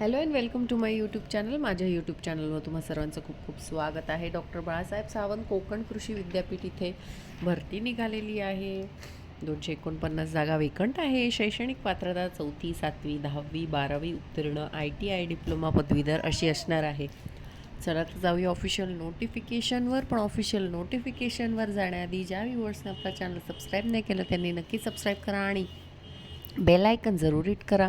Hello and welcome to my YouTube channel माझ्या YouTube चॅनलवर तुम्हा सर्वांचं खूप खूप स्वागत आहे. डॉक्टर बाळासाहेब सावंत कोकण कृषी विद्यापीठ इथे भरती निघालेली आहे. दोनशे एकोणपन्नास जागा वेकंट आहे. शैक्षणिक पात्रता चौथी सातवी दहावी बारावी उत्तीर्ण आय टी आय डिप्लोमा पदवीधर अशी असणार आहे. चला तर जाऊया ऑफिशियल नोटिफिकेशनवर पण ऑफिशियल नोटिफिकेशनवर जाण्याआधी ज्या व्ह्युअर्सने आपला चॅनल सबस्क्राईब नाही केलं त्यांनी नक्की सबस्क्राईब करा आणि बेल आयकन जरूर हिट करा.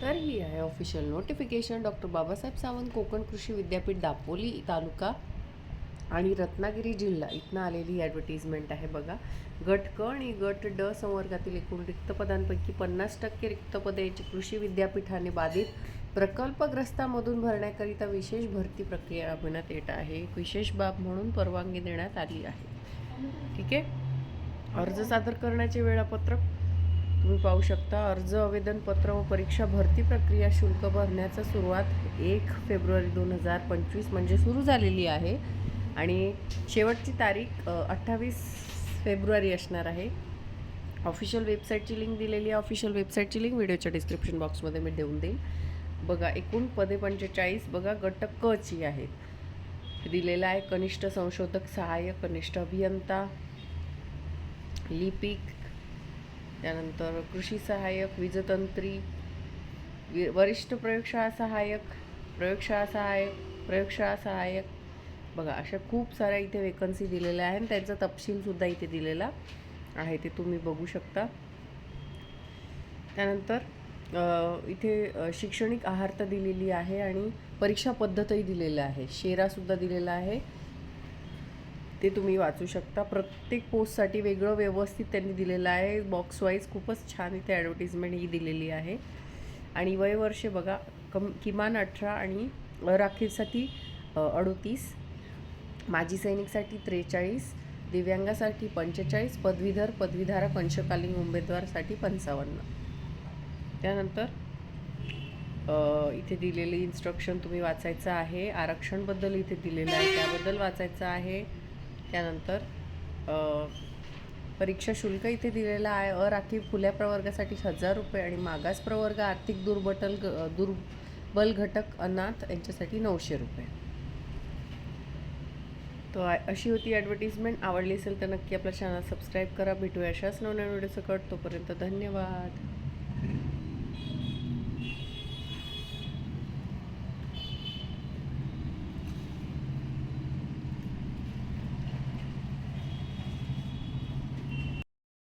तर ही आहे official notification doctor Babasaheb Sawant Konkan Krishi Vidyapeeth Dapoli तालुका आणि रत्नागिरी जिल्हा. इथनं आलेली ॲडव्हर्टिजमेंट आहे बघा. गट क आणि गट ड संवर्गातील एकूण रिक्त पदांपैकी पन्नास टक्के रिक्त पदे कृषी विद्यापीठाने बाधित. प्रकल्पग्रस्तामधून भरण्याकरिता विशेष भरती प्रक्रिया राबविण्यात येत आहे. एक विशेष बाब म्हणून परवानगी देण्यात आली आहे. ठीक आहे? अर्ज सादर करण्याचे वेळापत्रक तुम्ही पाहू शकता अर्ज आवेदनपत्र व परीक्षा भरती प्रक्रिया शुल्क भरण्याचा सुरुवात एक फेब्रुवारी दोन हजार पंचवीस म्हणजे सुरू झालेली आहे. आणि शेवटची तारीख अठ्ठावीस फेब्रुवारी असणार आहे. ऑफिशियल वेबसाईटची लिंक दिलेली आहे. ऑफिशियल वेबसाईटची लिंक व्हिडिओच्या डिस्क्रिप्शन बॉक्समध्ये मी देऊन देईन. बघा एकूण पदे पंचेचाळीस बघा गट क ची आहेत. दिलेला आहे कनिष्ठ संशोधक सहाय्यक कनिष्ठ अभियंता लिपिक त्यानंतर कृषी सहाय्यक वीजतंत्री वि- वरिष्ठ प्रयोगशाळा सहाय्यक प्रयोगशाळा सहाय्यक प्रयोगशाळा सहाय्यक. बघा अशा खूप साऱ्या इथे वेकन्सी दिलेल्या आहेत. आणि त्यांचा तपशीलसुद्धा इथे दिलेला आहे. ते तुम्ही बघू शकता. त्यानंतर इथे शैक्षणिक आहारता दिलेली आहे आणि परीक्षा पद्धतही दिलेलं आहे शेरासुद्धा दिलेला आहे. ते तुम्ही वाचू शकता. प्रत्येक पोस्टसाठी वेगळं व्यवस्थित त्यांनी दिलेलं आहे. बॉक्सवाईज खूपच छान इथे ॲडव्हर्टिजमेंट ही दिलेली आहे. आणि वयवर्षे बघा कम किमान अठरा आणि राखीवसाठी अडोतीस. माजी सैनिकसाठी त्रेचाळीस. दिव्यांगासाठी पंचेचाळीस. पदवीधर पदवीधारक अंशकालीन उमेदवारसाठी पंचावन्न. त्यानंतर इथे दिलेली इन्स्ट्रक्शन तुम्ही वाचायचं आहे. आरक्षणबद्दल इथे दिलेलं आहे. त्याबद्दल वाचायचं आहे. त्यानंतर परीक्षा शुल्क इथे दिलेलं आहे. अराखीव खुल्या प्रवर्गासाठी हजार रुपये आणि मागास प्रवर्ग आर्थिक दुर्बटल ग- दुर्बल घटक अनाथ यांच्यासाठी नऊशे रुपये. तो अशी होती ॲडव्हर्टिजमेंट आवडली असेल तर नक्की आपला चॅनल सबस्क्राईब करा. भेटूया अशाच नवनवीन व्हिडिओ सकट तोपर्यंत धन्यवाद.